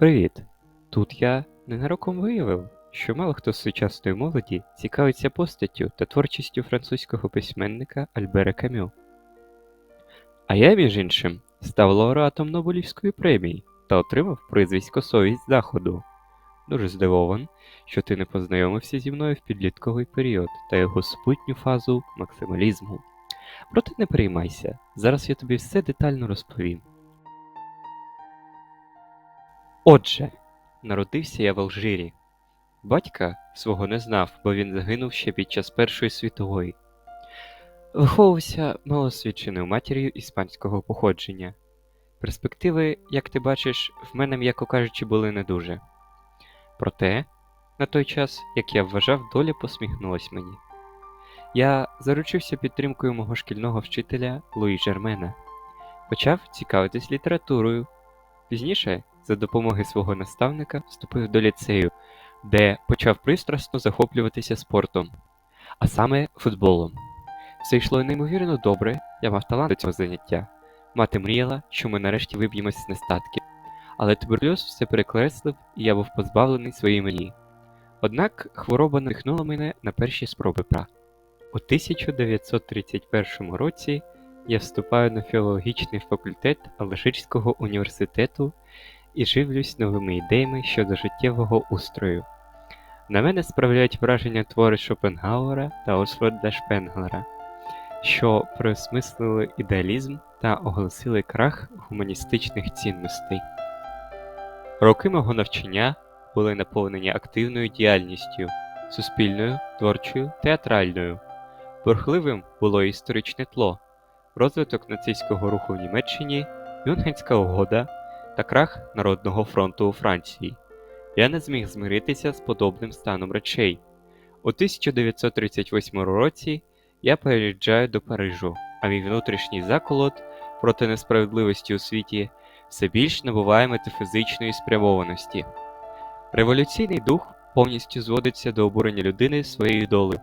Привіт! Тут я ненароком виявив, що мало хто з сучасної молоді цікавиться постаттю та творчістю французького письменника Альбера Камю. А я, між іншим, став лауреатом Нобелівської премії та отримав прізвисько Совість Заходу. Дуже здивован, що ти не познайомився зі мною в підлітковий період та його супутню фазу максималізму. Проте не переймайся, зараз я тобі все детально розповім. Отже, народився я в Алжирі. Батька свого не знав, бо він загинув ще під час Першої світової. Виховувався малосвідченою матір'ю іспанського походження. Перспективи, як ти бачиш, в мене, м'яко кажучи, були не дуже. Проте, на той час, як я вважав, доля посміхнулась мені. Я заручився підтримкою мого шкільного вчителя Луї Жермена, почав цікавитись літературою. Пізніше, за допомогою свого наставника, вступив до ліцею, де почав пристрасно захоплюватися спортом, а саме футболом. Все йшло неймовірно добре, я мав талант до цього заняття. Мати мріяла, що ми нарешті виб'ємося з нестатків. Але туберкульоз все перекреслив, і я був позбавлений своєї мрії. Однак хвороба надихнула мене на перші спроби пра. У 1931 році я вступаю на філологічний факультет Алжирського університету і живлюсь новими ідеями щодо життєвого устрою. На мене справляють враження твори Шопенгауера та Освальда Шпенглера, що переосмислили ідеалізм та оголосили крах гуманістичних цінностей. Роки мого навчання були наповнені активною діяльністю суспільною, творчою, театральною. Бурхливим було історичне тло, розвиток нацистського руху в Німеччині, Мюнхенська угода та крах Народного фронту у Франції. Я не зміг змиритися з подобним станом речей. У 1938 році я переїжджаю до Парижу, а мій внутрішній заколот проти несправедливості у світі все більш набуває метафізичної спрямованості. Революційний дух повністю зводиться до обурення людини своєю долею.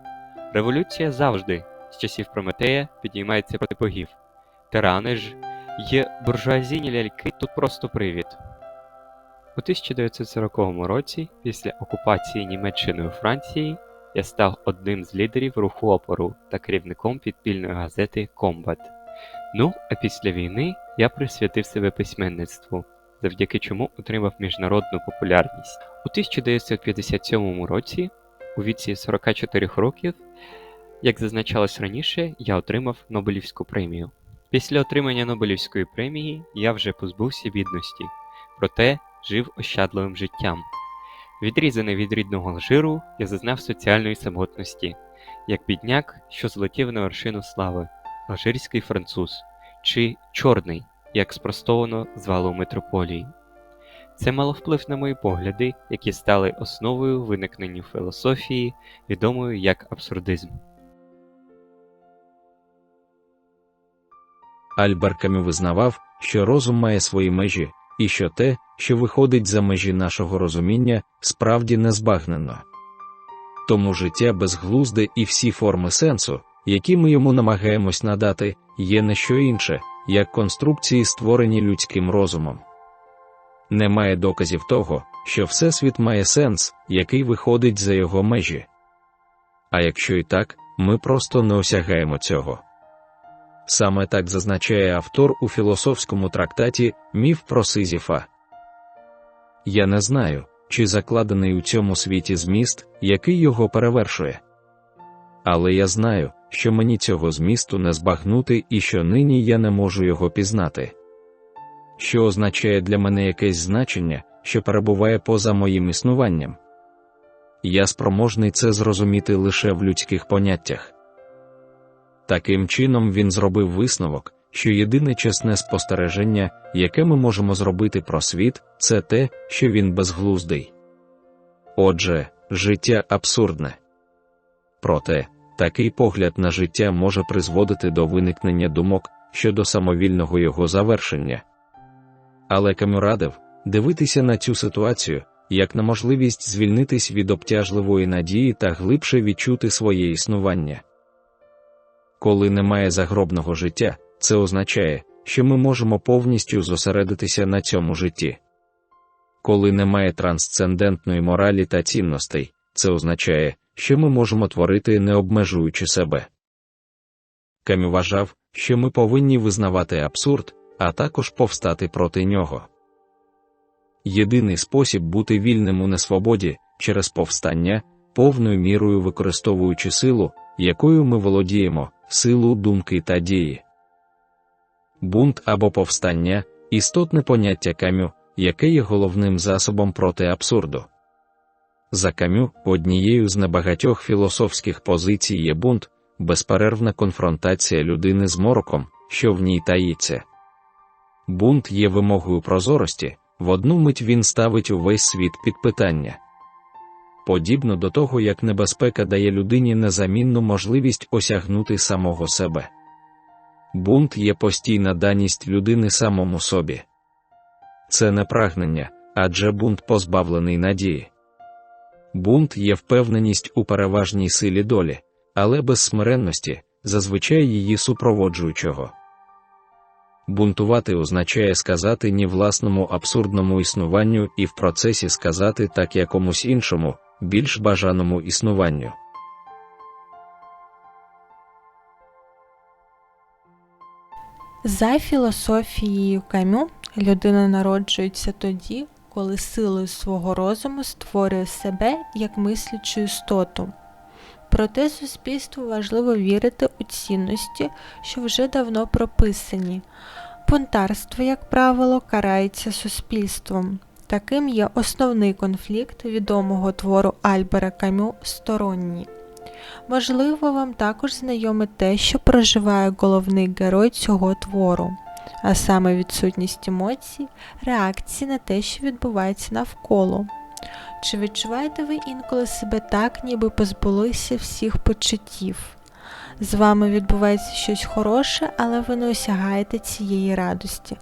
Революція завжди, з часів Прометея, підіймається проти богів. Тирани ж є буржуазійні ляльки тут просто привід. У 1940 році, після окупації Німеччиною Франції, я став одним з лідерів руху опору та керівником підпільної газети Комбат. Ну, а після війни я присвятив себе письменництву, завдяки чому отримав міжнародну популярність. У 1957 році, у віці 44 років, як зазначалось раніше, я отримав Нобелівську премію. Після отримання Нобелівської премії я вже позбувся бідності, проте жив ощадливим життям. Відрізаний від рідного Алжиру, я зазнав соціальної самотності, як бідняк, що злетів на вершину слави, алжирський француз, чи чорний, як спростовано звали у метрополії. Це мало вплив на мої погляди, які стали основою виникнення філософії, відомої як абсурдизм. Альбер Камю визнавав, що розум має свої межі, і що те, що виходить за межі нашого розуміння, справді незбагнено. Тому життя безглузде і всі форми сенсу, які ми йому намагаємось надати, є не що інше, як конструкції, створені людським розумом. Немає доказів того, що Всесвіт має сенс, який виходить за його межі. А якщо і так, ми просто не осягаємо цього. Саме так зазначає автор у філософському трактаті Міф про Сизіфа. Я не знаю, чи закладений у цьому світі зміст, який його перевершує. Але я знаю, що мені цього змісту не збагнути і що нині я не можу його пізнати. Що означає для мене якесь значення, що перебуває поза моїм існуванням. Я спроможний це зрозуміти лише в людських поняттях. Таким чином він зробив висновок, що єдине чесне спостереження, яке ми можемо зробити про світ, це те, що він безглуздий. Отже, життя абсурдне. Проте, такий погляд на життя може призводити до виникнення думок щодо самовільного його завершення. Але Камю радив дивитися на цю ситуацію як на можливість звільнитись від обтяжливої надії та глибше відчути своє існування. Коли немає загробного життя, це означає, що ми можемо повністю зосередитися на цьому житті. коли немає трансцендентної моралі та цінностей, це означає, що ми можемо творити не обмежуючи себе. Камю вважав, що ми повинні визнавати абсурд, а також повстати проти нього. Єдиний спосіб бути вільним у несвободі через повстання, повною мірою використовуючи силу, якою ми володіємо, силу думки та дії. Бунт або повстання істотне поняття камю, яке є головним засобом проти абсурду. За камю, однією з небагатьох філософських позицій є бунт, безперервна конфронтація людини з мороком, що в ній таїться. Бунт є вимогою прозорості, в одну мить він ставить увесь світ під питання. Подібно до того, як небезпека дає людині незамінну можливість осягнути самого себе. Бунт є постійна даність людини самому собі. Це не прагнення, адже бунт позбавлений надії. Бунт є впевненість у переважній силі долі, але без смиренності, зазвичай її супроводжуючого. Бунтувати означає сказати ні власному абсурдному існуванню і в процесі сказати так якомусь іншому, більш бажаному існуванню. За філософією Камю, людина народжується тоді, коли силою свого розуму створює себе як мислячу істоту. Проте суспільству важливо вірити у цінності, що вже давно прописані. Бунтарство, як правило, карається суспільством. Таким є основний конфлікт відомого твору Альбера Камю Сторонні. Можливо, вам також знайоме те, що проживає головний герой цього твору, а саме відсутність емоцій, реакції на те, що відбувається навколо. Чи відчуваєте ви інколи себе так, ніби позбулися всіх почуттів? З вами відбувається щось хороше, але ви не осягаєте цієї радості.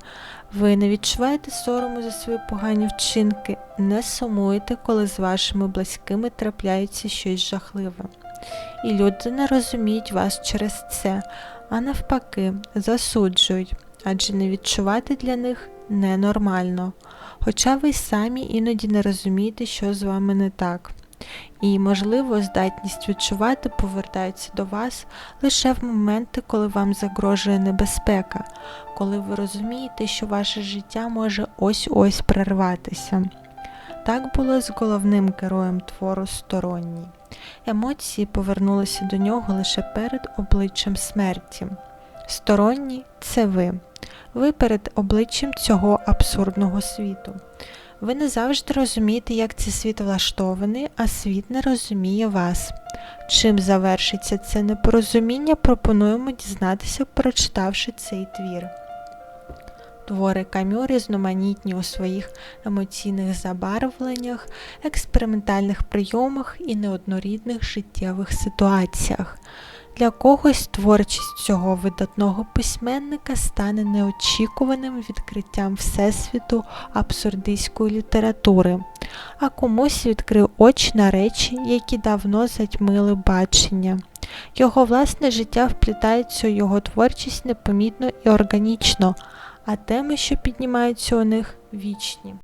Ви не відчуваєте сорому за свої погані вчинки, не сумуєте, коли з вашими близькими трапляється щось жахливе. І люди не розуміють вас через це, а навпаки, засуджують, адже не відчувати для них ненормально. Хоча ви самі іноді не розумієте, що з вами не так. І, можливо, здатність відчувати повертається до вас лише в моменти, коли вам загрожує небезпека, коли ви розумієте, що ваше життя може ось-ось перерватися. Так було з головним героєм твору сторонній. Емоції повернулися до нього лише перед обличчям смерті. Сторонній це ви. Ви перед обличчям цього абсурдного світу. Ви не завжди розумієте, як цей світ влаштований, а світ не розуміє вас. Чим завершиться це непорозуміння, пропонуємо дізнатися, прочитавши цей твір. Твори Камю різноманітні у своїх емоційних забарвленнях, експериментальних прийомах і неоднорідних життєвих ситуаціях. Для когось творчість цього видатного письменника стане неочікуваним відкриттям Всесвіту абсурдистської літератури, а комусь відкрив очі на речі, які давно затьмили бачення. Його власне життя вплітається у його творчість непомітно і органічно, а теми, що піднімаються у них, вічні.